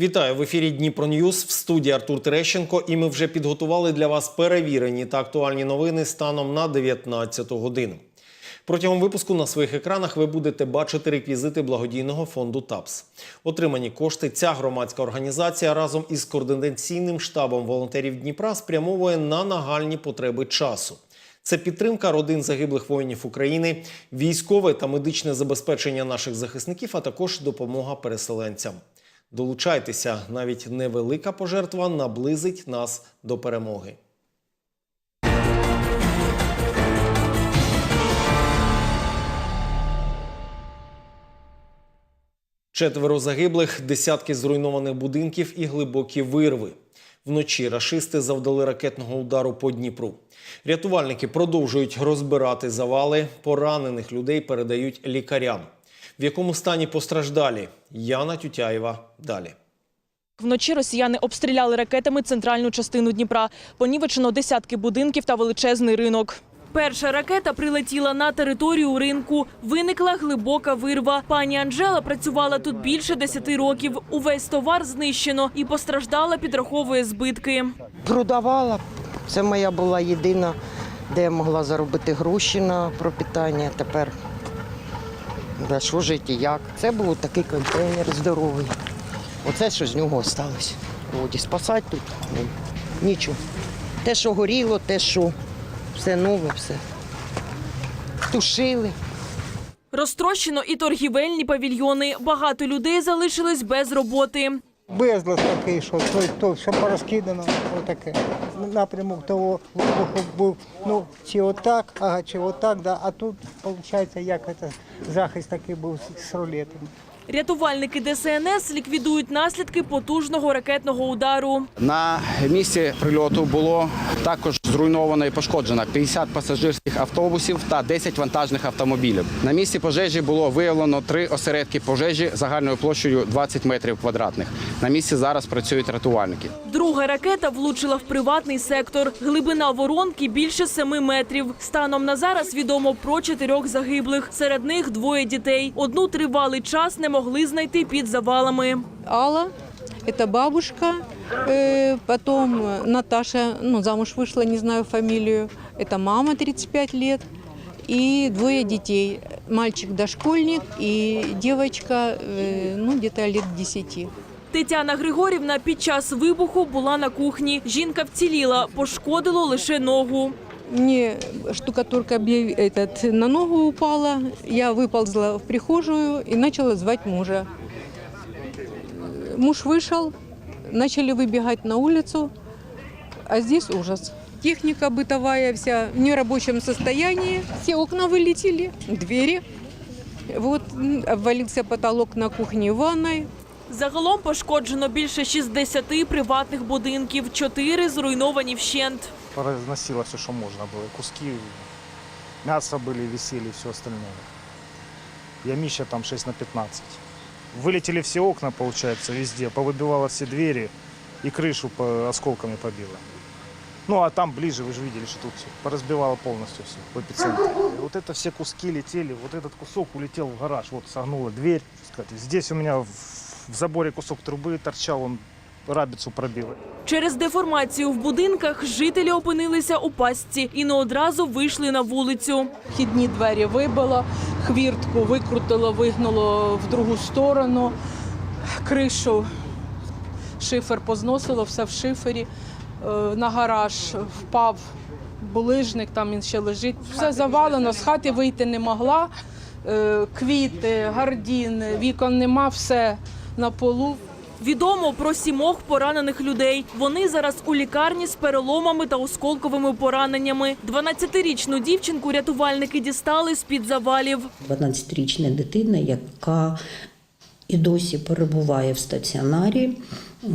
Вітаю в ефірі Дніпро Ньюз в студії Артур Терещенко. І ми вже підготували для вас перевірені та актуальні новини станом на 19 годину. Протягом випуску на своїх екранах ви будете бачити реквізити благодійного фонду ТАПС. Отримані кошти ця громадська організація разом із координаційним штабом волонтерів Дніпра спрямовує на нагальні потреби часу. Це підтримка родин загиблих воїнів України, військове та медичне забезпечення наших захисників, а також допомога переселенцям. Долучайтеся, навіть невелика пожертва наблизить нас до перемоги. Четверо загиблих, десятки зруйнованих будинків і глибокі вирви. Вночі рашисти завдали ракетного удару по Дніпру. Рятувальники продовжують розбирати завали. Поранених людей передають лікарям. В якому стані постраждалі? Яна Тютяєва далі. Вночі росіяни обстріляли ракетами центральну частину Дніпра. Понівечено десятки будинків та величезний ринок. Перша ракета прилетіла на територію ринку. Виникла глибока вирва. Пані Анжела працювала тут більше 10 років. Увесь товар знищено і постраждала, підраховує збитки. продавала. Це моя була єдина, де я могла заробити гроші на пропитання. Тепер за що жити як. Це був такий контейнер здоровий. Оце що з нього залишилось. Вроді спасати тут ну, нічого. Те, що горіло, те, що все нове, все. Тушили. Розтрощено і торгівельні павільйони. Багато людей залишились без роботи. Безлад такий, що то, то все порозкидано, отаке. Напрямок того вибуху був, ну, чи отак, ага, чи отак, да, а тут, виходить, як це, захист такий був з, рулетами. Рятувальники ДСНС ліквідують наслідки потужного ракетного удару. На місці прильоту було також зруйновано і пошкоджено 50 пасажирських автобусів та 10 вантажних автомобілів. На місці пожежі було виявлено три осередки пожежі загальною площею 20 метрів квадратних. На місці зараз працюють рятувальники. Друга ракета влучила в приватний сектор. Глибина воронки більше семи метрів. Станом на зараз відомо про чотирьох загиблих. Серед них двоє дітей. Одну тривалий час не могли знайти під завалами. Алла, это бабушка, э, потом э, Наташа, ну, замуж вышла, не знаю фамилию, это мама 35 лет, и двое детей, мальчик дошкольник и девочка, э, ну, где-то лет 10. Тетяна Григорівна під час вибуху була на кухні. Жінка вціліла, пошкодило лише ногу. Мне штукатурка объяв- этот, на ногу упала, я выползла в прихожую и начала звать мужа. Муж вышел, начали выбегать на улицу, а здесь ужас. Техника бытовая вся в нерабочем состоянии, все окна вылетели, двери. Вот м, обвалился потолок на кухне и ванной. Загалом пошкоджено більше 60 приватних будинків, чотири зруйновані вщент. разносило все, что можно было. Куски мяса были, висели, все остальное. Ямища там 6 на 15. Вылетели все окна, получается, везде. Повыбивало все двери и крышу по осколками побило. Ну, а там ближе, вы же видели, что тут все поразбивало полностью все в эпицентре. И вот это все куски летели, вот этот кусок улетел в гараж, вот согнула дверь. так сказать. Здесь у меня в, в заборе кусок трубы торчал, он рабицу пробил. Через деформацію в будинках жителі опинилися у пастці і не одразу вийшли на вулицю. Вхідні двері вибило, хвіртку викрутило, вигнуло в другу сторону, кришу, шифер позносило, все в шифері. Е, На гараж впав булижник, там він ще лежить. Все завалено, з хати вийти не могла. Е, Квіти, гардін, вікон нема, все на полу. Відомо про сімох поранених людей. Вони зараз у лікарні з переломами та осколковими пораненнями. 12-річну дівчинку рятувальники дістали з-під завалів. 12-річна дитина, яка і досі перебуває в стаціонарі, е,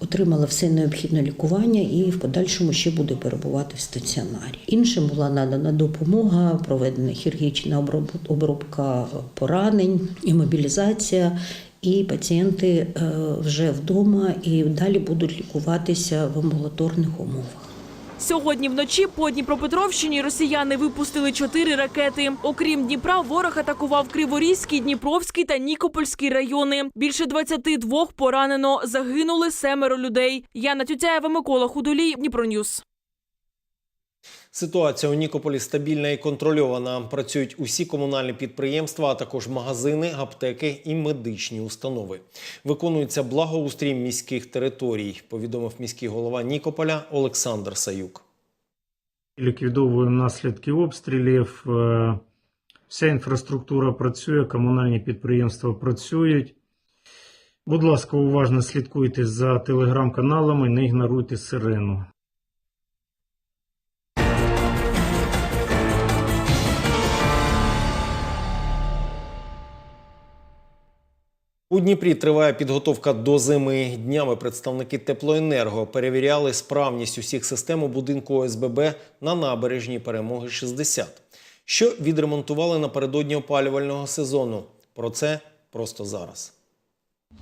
отримала все необхідне лікування і в подальшому ще буде перебувати в стаціонарі. Іншим була надана допомога, проведена хірургічна обробка поранень, імобілізація. І пацієнти е, вже вдома і далі будуть лікуватися в амбулаторних умовах. Сьогодні вночі по Дніпропетровщині росіяни випустили чотири ракети. Окрім Дніпра, ворог атакував Криворізький, Дніпровський та Нікопольський райони. Більше 22 поранено. Загинули семеро людей. Яна Тютяєва, Микола Худолій, Дніпроньюз. Ситуація у Нікополі стабільна і контрольована. Працюють усі комунальні підприємства, а також магазини, аптеки і медичні установи. Виконується благоустрій міських територій, повідомив міський голова Нікополя Олександр Саюк. ліквідовуємо наслідки обстрілів. Е, Вся інфраструктура працює, комунальні підприємства працюють. Будь ласка, уважно слідкуйте за телеграм-каналами, не ігноруйте сирену. У Дніпрі триває підготовка до зими. Днями представники теплоенерго перевіряли справність усіх систем у будинку ОСББ на набережні перемоги 60, що відремонтували напередодні опалювального сезону. Про це просто зараз.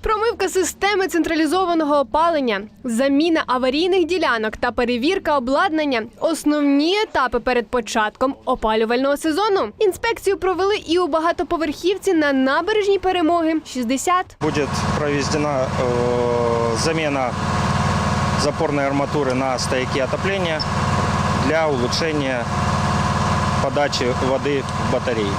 Промивка системи централізованого опалення, заміна аварійних ділянок та перевірка обладнання основні етапи перед початком опалювального сезону. Інспекцію провели і у багатоповерхівці на набережній перемоги 60. Будет проведена э, замена запорной арматуры на стояки отопления для улучшения подачи воды в батареи.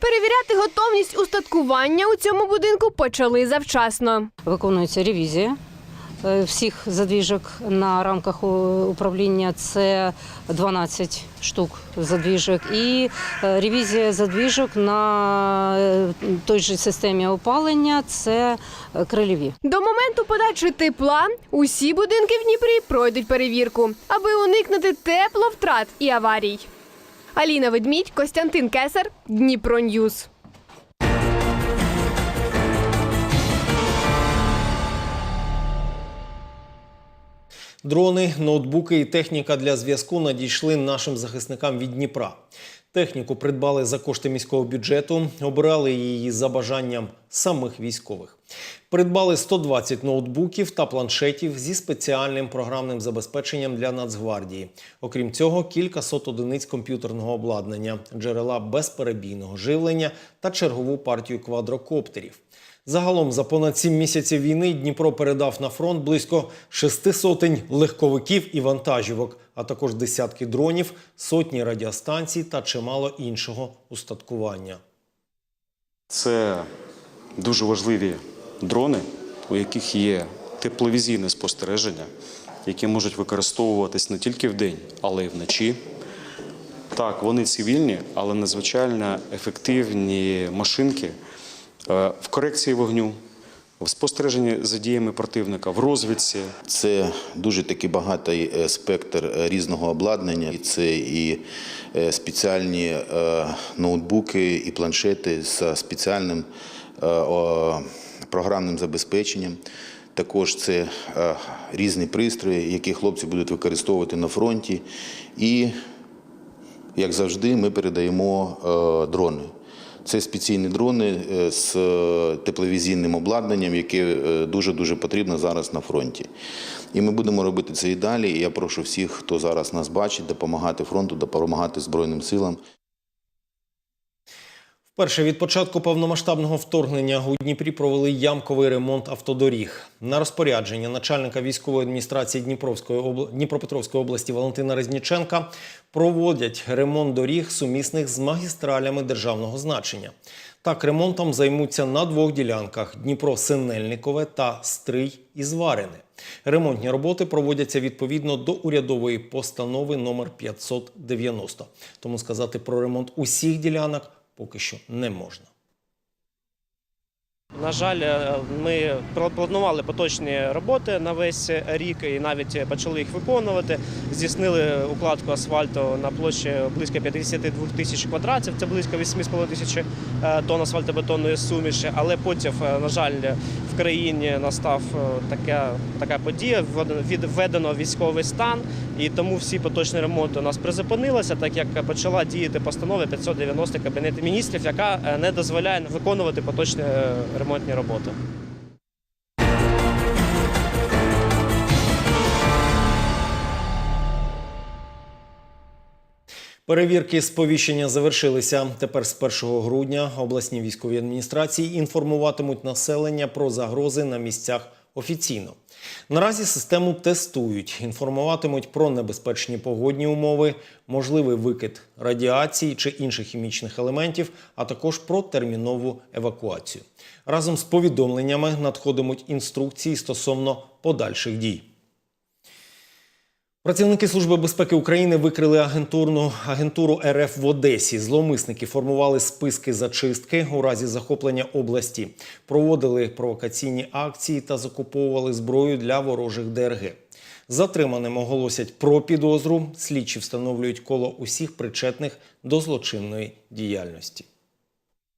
Перевіряти готовність устаткування у цьому будинку почали завчасно. Виконується ревізія е, всіх задвіжок на рамках управління. Це 12 штук задвіжок. І е, ревізія задвіжок на е, той же системі опалення це крильові. До моменту подачі тепла усі будинки в Дніпрі пройдуть перевірку, аби уникнути тепловтрат і аварій. Аліна Ведмідь, Костянтин Кесар, Дніпро Ньюз. Дрони, ноутбуки і техніка для зв'язку надійшли нашим захисникам від Дніпра. Техніку придбали за кошти міського бюджету, обирали її за бажанням самих військових. Придбали 120 ноутбуків та планшетів зі спеціальним програмним забезпеченням для Нацгвардії. Окрім цього, кілька сот одиниць комп'ютерного обладнання, джерела безперебійного живлення та чергову партію квадрокоптерів. Загалом за понад сім місяців війни Дніпро передав на фронт близько шести сотень легковиків і вантажівок, а також десятки дронів, сотні радіостанцій та чимало іншого устаткування. Це дуже важливі дрони, у яких є тепловізійне спостереження, які можуть використовуватись не тільки вдень, але й вночі. Так, вони цивільні, але надзвичайно ефективні машинки в корекції вогню, в спостереженні за діями противника, в розвідці. Це дуже таки багатий е, спектр е, різного обладнання. Це і е, спеціальні е, ноутбуки, і планшети з спеціальним е, програмним забезпеченням. Також це е, різні пристрої, які хлопці будуть використовувати на фронті. І, як завжди, ми передаємо е, дрони. Це спеційні дрони е, з е, тепловізійним обладнанням, яке дуже-дуже потрібно зараз на фронті. І ми будемо робити це і далі. І я прошу всіх, хто зараз нас бачить, допомагати фронту, допомагати Збройним силам. Вперше від початку повномасштабного вторгнення у Дніпрі провели ямковий ремонт автодоріг. На розпорядження начальника військової адміністрації Дніпровської. Дніпропетровської області Валентина Резніченка проводять ремонт доріг сумісних з магістралями державного значення. Так, ремонтом займуться на двох ділянках: Дніпро-Синельникове та Стрий Ізварине. Ремонтні роботи проводяться відповідно до урядової постанови номер 590. Тому сказати про ремонт усіх ділянок поки що не можна. На жаль, е, ми планували поточні роботи на весь рік і навіть почали їх виконувати. Здійснили укладку асфальту на площі близько 52 тисяч квадратів, це близько 8,5 тисяч е, тонн асфальтобетонної суміші. Але потім, е, на жаль, в країні настав така, така подія, введено- військовий стан, і тому всі поточні ремонти у нас призупинилися, так як почала діяти постанова 590 Кабінету міністрів, яка не дозволяє виконувати поточні е, ремонтні роботи. Перевірки сповіщення завершилися. Тепер з 1 грудня обласні військові адміністрації інформуватимуть населення про загрози на місцях офіційно. Наразі систему тестують, інформуватимуть про небезпечні погодні умови, можливий викид радіації чи інших хімічних елементів, а також про термінову евакуацію. Разом з повідомленнями надходимуть інструкції стосовно подальших дій. Працівники Служби безпеки України викрили агентурну агентуру РФ в Одесі. Зловмисники формували списки зачистки у разі захоплення області, проводили провокаційні акції та закуповували зброю для ворожих ДРГ. Затриманим оголосять про підозру. Слідчі встановлюють коло усіх причетних до злочинної діяльності.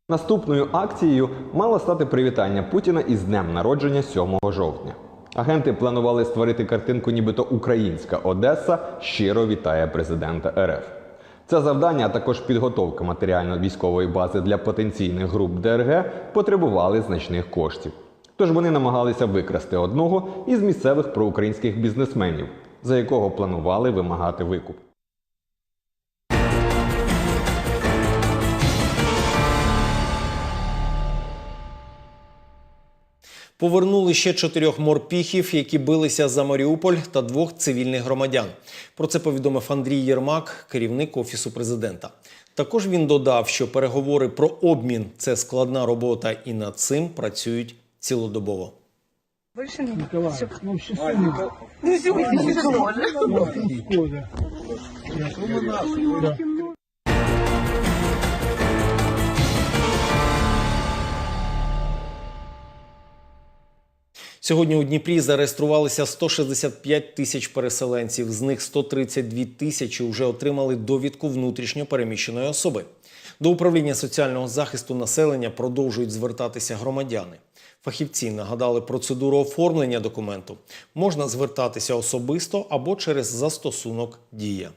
Наступною акцією мало стати привітання Путіна із днем народження 7 жовтня. Агенти планували створити картинку, нібито українська Одеса щиро вітає президента РФ. Це завдання, а також підготовка матеріально-військової бази для потенційних груп ДРГ потребували значних коштів. Тож вони намагалися викрасти одного із місцевих проукраїнських бізнесменів, за якого планували вимагати викуп. Повернули ще чотирьох морпіхів, які билися за Маріуполь та двох цивільних громадян. Про це повідомив Андрій Єрмак, керівник офісу президента. Також він додав, що переговори про обмін це складна робота, і над цим працюють цілодобово. Сьогодні у Дніпрі зареєструвалися 165 тисяч переселенців. З них 132 тисячі вже отримали довідку внутрішньо переміщеної особи. До управління соціального захисту населення продовжують звертатися громадяни. Фахівці нагадали процедуру оформлення документу. Можна звертатися особисто або через застосунок Дія.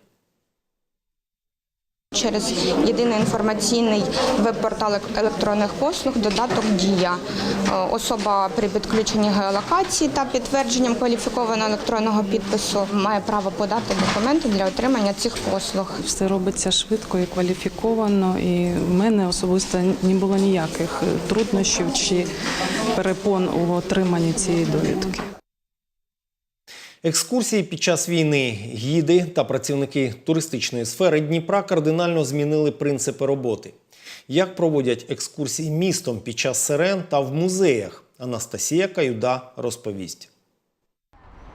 Через єдиний інформаційний веб-портал електронних послуг додаток Дія. Е, Особа при підключенні геолокації та підтвердженням кваліфікованого електронного підпису має право подати документи для отримання цих послуг. Все робиться швидко і кваліфіковано, і в мене особисто не було ніяких труднощів чи перепон у отриманні цієї довідки. Екскурсії під час війни, гіди та працівники туристичної сфери Дніпра кардинально змінили принципи роботи. Як проводять екскурсії містом під час сирен та в музеях? Анастасія Каюда розповість.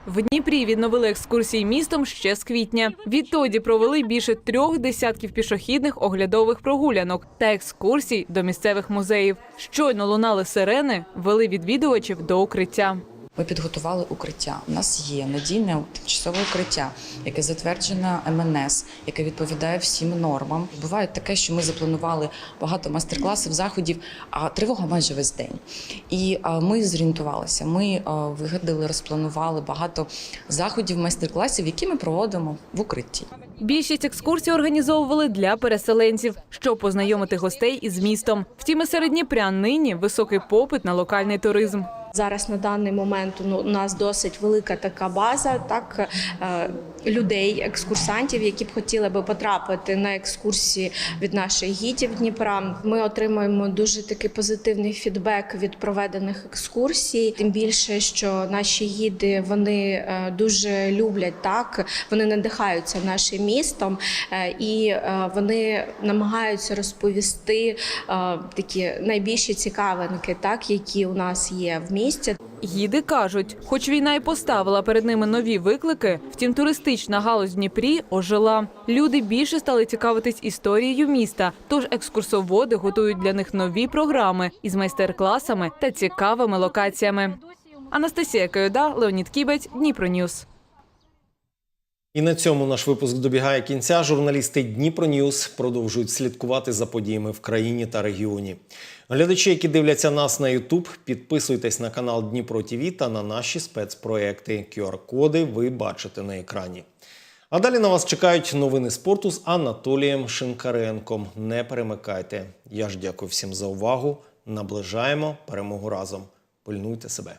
В Дніпрі відновили екскурсії містом ще з квітня. Відтоді провели більше трьох десятків пішохідних оглядових прогулянок та екскурсій до місцевих музеїв. Щойно лунали сирени, вели відвідувачів до укриття. Ми підготували укриття. У нас є надійне тимчасове укриття, яке затверджено МНС, яке відповідає всім нормам. Буває таке, що ми запланували багато майстер-класів, заходів, а тривога майже весь день. І ми зорієнтувалися. Ми вигадали, розпланували багато заходів, майстер-класів, які ми проводимо в укритті. Більшість екскурсій організовували для переселенців, щоб познайомити гостей із містом. Втім, і нині високий попит на локальний туризм. Зараз на даний момент ну, у нас досить велика така база, так е, людей, екскурсантів, які б хотіли би потрапити на екскурсії від наших гідів Дніпра. Ми отримуємо дуже такий позитивний фідбек від проведених екскурсій. Тим більше, що наші гіди вони е, дуже люблять так, вони надихаються нашим містом е, і вони намагаються розповісти такі найбільші цікавинки, так які у нас є в місті. Гіди кажуть, хоч війна і поставила перед ними нові виклики, втім туристична галузь в Дніпрі ожила. Люди більше стали цікавитись історією міста, тож екскурсоводи готують для них нові програми із майстер-класами та цікавими локаціями. Анастасія Каюда, Леонід Кібець, Дніпро Ньюс. І на цьому наш випуск добігає кінця. Журналісти Дніпро Ньюс продовжують слідкувати за подіями в країні та регіоні. Глядачі, які дивляться нас на YouTube, підписуйтесь на канал Дніпро ТВ та на наші спецпроекти. QR-коди ви бачите на екрані. А далі на вас чекають новини спорту з Анатолієм Шинкаренком. Не перемикайте. Я ж дякую всім за увагу. Наближаємо перемогу разом. Пильнуйте себе.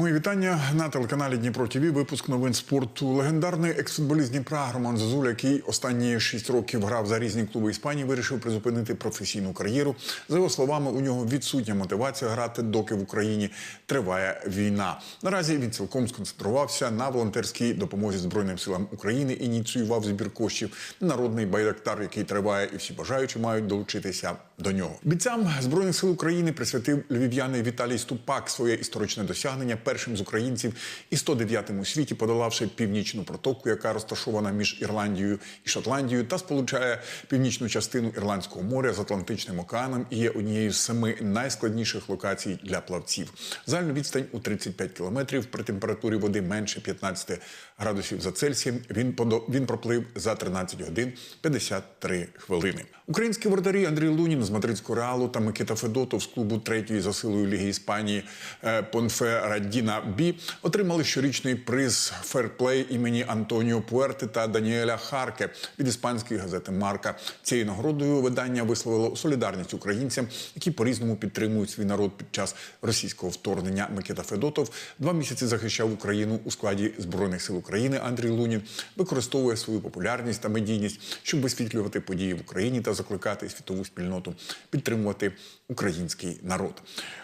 Мої вітання на телеканалі Дніпро ТВ. Випуск новин спорту. Легендарний екс-футболіст Дніпра Роман Зозуля, який останні шість років грав за різні клуби Іспанії, вирішив призупинити професійну кар'єру. За його словами, у нього відсутня мотивація грати, доки в Україні триває війна. Наразі він цілком сконцентрувався на волонтерській допомозі Збройним силам України. Ініціював збір коштів народний байрактар, який триває, і всі бажаючі мають долучитися до нього. Бійцям збройних сил України присвятив львів'яний Віталій Ступак своє історичне досягнення першим з українців і 109-м у світі, подолавши північну протоку, яка розташована між Ірландією і Шотландією, та сполучає північну частину Ірландського моря з Атлантичним океаном і є однією з семи найскладніших локацій для плавців. Загальну відстань у 35 кілометрів при температурі води менше 15 градусів за Цельсієм. Він він проплив за 13 годин 53 хвилини. Українські воротарі Андрій Лунін з мадридського реалу та Микита Федотов з клубу третьої за силою Ліги Іспанії Понфе Радіна Бі отримали щорічний приз ферплей імені Антоніо Пуерти та Даніеля Харке від іспанської газети Марка. Цією нагородою видання висловило солідарність українцям, які по-різному підтримують свій народ під час російського вторгнення. Микита Федотов два місяці захищав Україну у складі збройних сил України. Андрій Лунін використовує свою популярність та медійність, щоб висвітлювати події в Україні та закликати світову спільноту підтримувати український народ.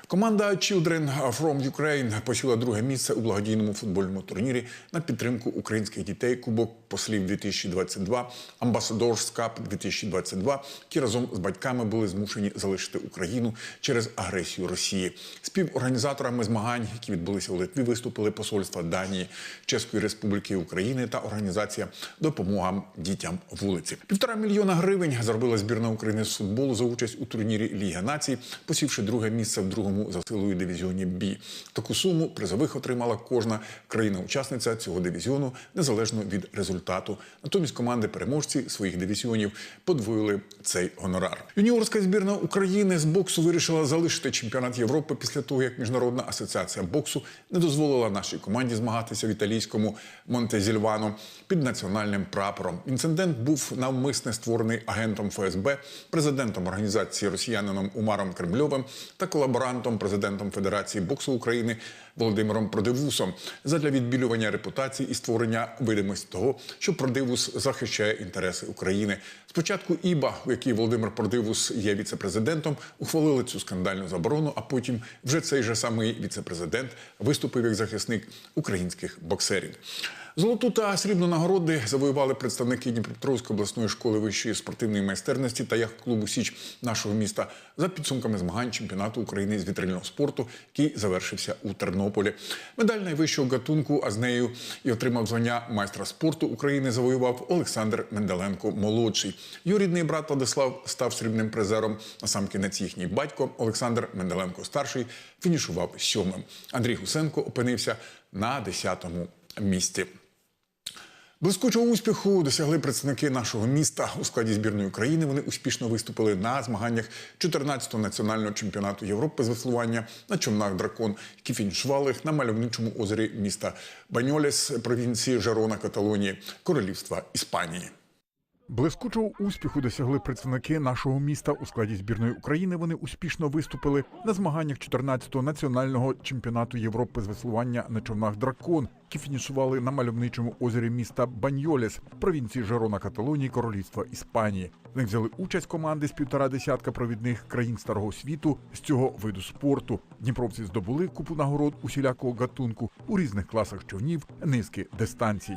Команда Children from Ukraine посіла друге місце у благодійному футбольному турнірі на підтримку українських дітей Кубок послів 2022, Ambassadors Cup 2022, які разом з батьками були змушені залишити Україну через агресію Росії. Співорганізаторами змагань, які відбулися у Литві, виступили посольства Данії, Чеської Республіки України та організація Допомога дітям вулиці. Півтора мільйона гривень заробила збірна України з футболу за участь у турнірі Ліга націй, посівши друге місце в другому за силою дивізіоні Бі. Таку суму призових отримала кожна країна-учасниця цього дивізіону незалежно від результату. Натомість команди переможці своїх дивізіонів подвоїли цей гонорар. Юніорська збірна України з боксу вирішила залишити чемпіонат Європи після того, як міжнародна асоціація боксу не дозволила нашій команді змагатися в італійському Монтезільвано під національним прапором. Інцидент був навмисне створений агентом ФСБ, президентом організації росіянином Умаром Кремльовим та колаборантом президентом Федерації боксу України Володимиром Продивусом задля відбілювання репутації і створення видимості того, що Продивус захищає інтереси України. Спочатку ІБА, в якій Володимир Продивус є віцепрезидентом, ухвалили цю скандальну заборону. А потім вже цей же самий віцепрезидент виступив як захисник українських боксерів. Золоту та срібну нагороди завоювали представники Дніпропетровської обласної школи вищої спортивної майстерності та яхт-клубу Січ нашого міста за підсумками змагань чемпіонату України з вітрильного спорту, який завершився у Тернополі. Медаль найвищого гатунку, а з нею і отримав звання майстра спорту України. Завоював Олександр Менделенко молодший. Його рідний брат Владислав став срібним призером. На сам кінець їхній батько Олександр Менделенко старший фінішував сьомим. Андрій Гусенко опинився на 10-му місці. Блискучого успіху досягли представники нашого міста у складі збірної України. Вони успішно виступили на змаганнях 14-го національного чемпіонату Європи з веслування на човнах дракон, які фінішували на мальовничому озері міста Баньолес, провінції Жерона, Каталонії, Королівства Іспанії. Блискучого успіху досягли представники нашого міста у складі збірної України. Вони успішно виступили на змаганнях 14-го національного чемпіонату Європи з веслування на човнах Дракон, які фінішували на мальовничому озері міста Баньолес, провінції Жерона Каталонії, Королівства Іспанії. В них взяли участь команди з півтора десятка провідних країн старого світу з цього виду спорту. Дніпровці здобули купу нагород усілякого гатунку у різних класах човнів, низки дистанцій.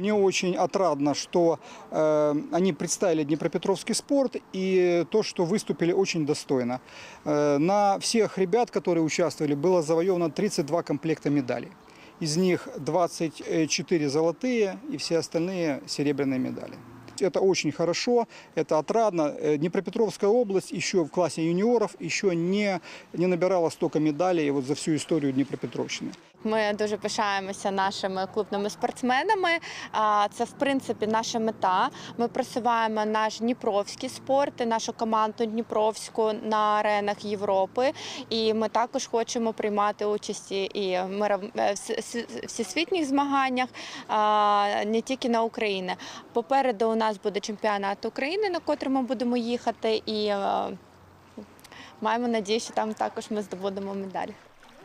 Мне очень отрадно, что э, они представили Днепропетровский спорт и то, что выступили очень достойно. Э, на всех ребят, которые участвовали, было завоевано 32 комплекта медалей. Из них 24 золотые и все остальные серебряные медали. Это очень хорошо, это отрадно. Э, Днепропетровская область еще в классе юниоров еще не, не набирала столько медалей вот за всю историю Днепропетровщины. Ми дуже пишаємося нашими клубними спортсменами. Це в принципі наша мета. Ми просуваємо наш дніпровський спорт, нашу команду Дніпровську на аренах Європи. І ми також хочемо приймати участь і в е, вс- вс- всесвітніх змаганнях, не тільки на Україні. Попереду у нас буде чемпіонат України, на котрий ми будемо їхати, і е, маємо надію, що там також ми здобудемо медаль.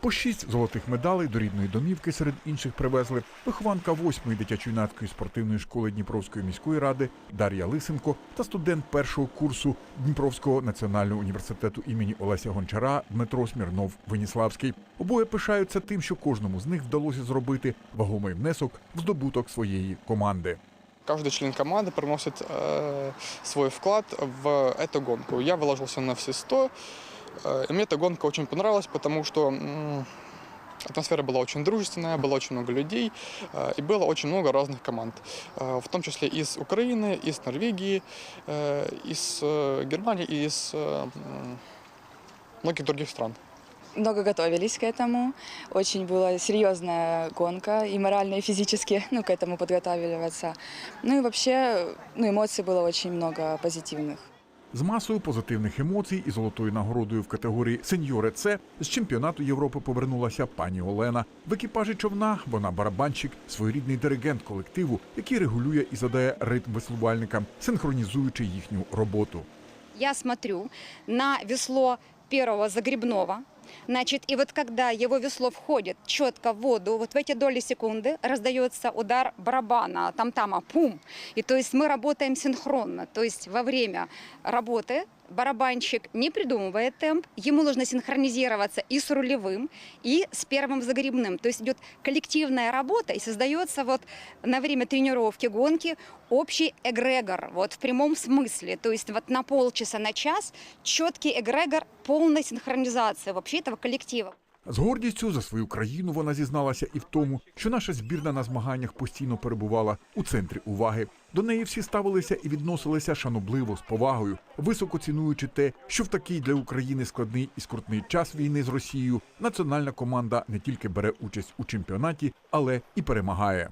По шість золотих медалей до рідної домівки серед інших привезли вихованка восьмої дитячо-юнацької спортивної школи Дніпровської міської ради Дар'я Лисенко та студент першого курсу Дніпровського національного університету імені Олеся Гончара Дмитро Смірнов Веніславський. Обоє пишаються тим, що кожному з них вдалося зробити вагомий внесок в здобуток своєї команди. Каждый член команды приносит э, свой вклад в эту гонку. Я выложился на все 100, э, и мне эта гонка очень понравилась, потому что атмосфера была очень дружественная, было очень много людей, э, и было очень много разных команд, э, в том числе из Украины, из Норвегии, э, из э, Германии и из э, многих других стран. много готовились к этому. Очень была серьезная гонка и морально, и физически ну, к этому подготавливаться. Ну и вообще ну, эмоций было очень много позитивных. З масою позитивних емоцій і золотою нагородою в категорії Сеньоре С з чемпіонату Європи повернулася пані Олена. В екіпажі човна вона барабанщик, своєрідний диригент колективу, який регулює і задає ритм веслувальникам, синхронізуючи їхню роботу. я смотрю на весло первого загребного, Значит, и вот когда его весло входит четко в воду, вот в эти доли секунды раздается удар барабана, там-тама, пум. И то есть мы работаем синхронно. То есть во время работы барабанщик не придумывает темп, ему нужно синхронизироваться и с рулевым, и с первым загребным. То есть идет коллективная работа и создается вот на время тренировки, гонки общий эгрегор, вот в прямом смысле. То есть вот на полчаса, на час четкий эгрегор полной синхронизации вообще этого коллектива. З гордістю за свою країну вона зізналася і в тому, що наша збірна на змаганнях постійно перебувала у центрі уваги. До неї всі ставилися і відносилися шанобливо, з повагою, високо цінуючи те, що в такий для України складний і скрутний час війни з Росією національна команда не тільки бере участь у чемпіонаті, але і перемагає.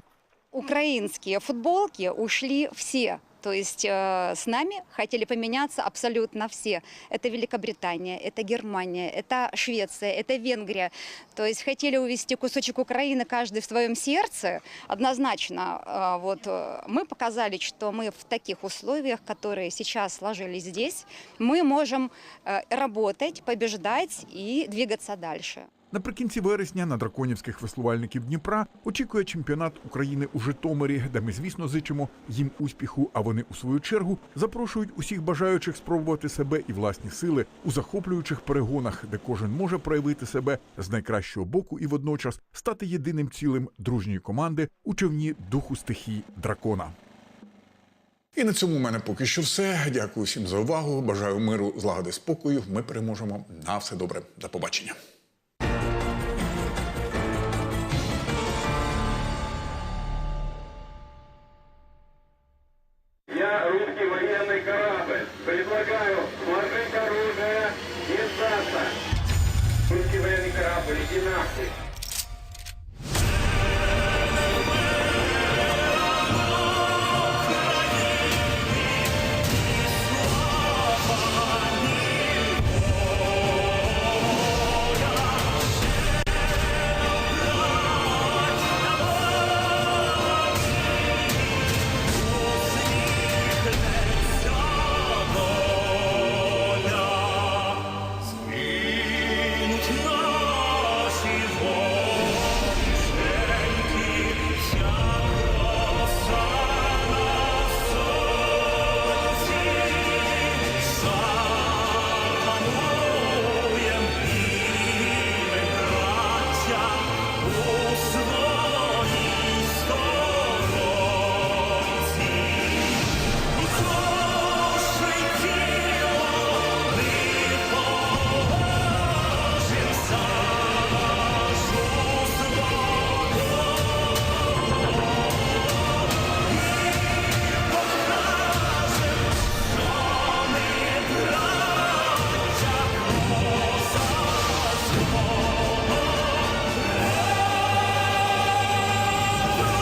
Украинские футболки ушли все. То есть э, с нами хотели поменяться абсолютно все. Это Великобритания, это Германия, это Швеция, это Венгрия. То есть хотели увести кусочек Украины каждый в своем сердце. Однозначно, э, вот э, мы показали, что мы в таких условиях, которые сейчас сложились здесь, мы можем э, работать, побеждать и двигаться дальше. Наприкінці вересня на драконівських веслувальників Дніпра очікує чемпіонат України у Житомирі, де ми, звісно, зичимо їм успіху. А вони у свою чергу запрошують усіх бажаючих спробувати себе і власні сили у захоплюючих перегонах, де кожен може проявити себе з найкращого боку і водночас стати єдиним цілим дружньої команди у човні духу стихій дракона. І на цьому в мене поки що все. Дякую всім за увагу. Бажаю миру, злагоди, спокою. Ми переможемо. На все добре. До побачення.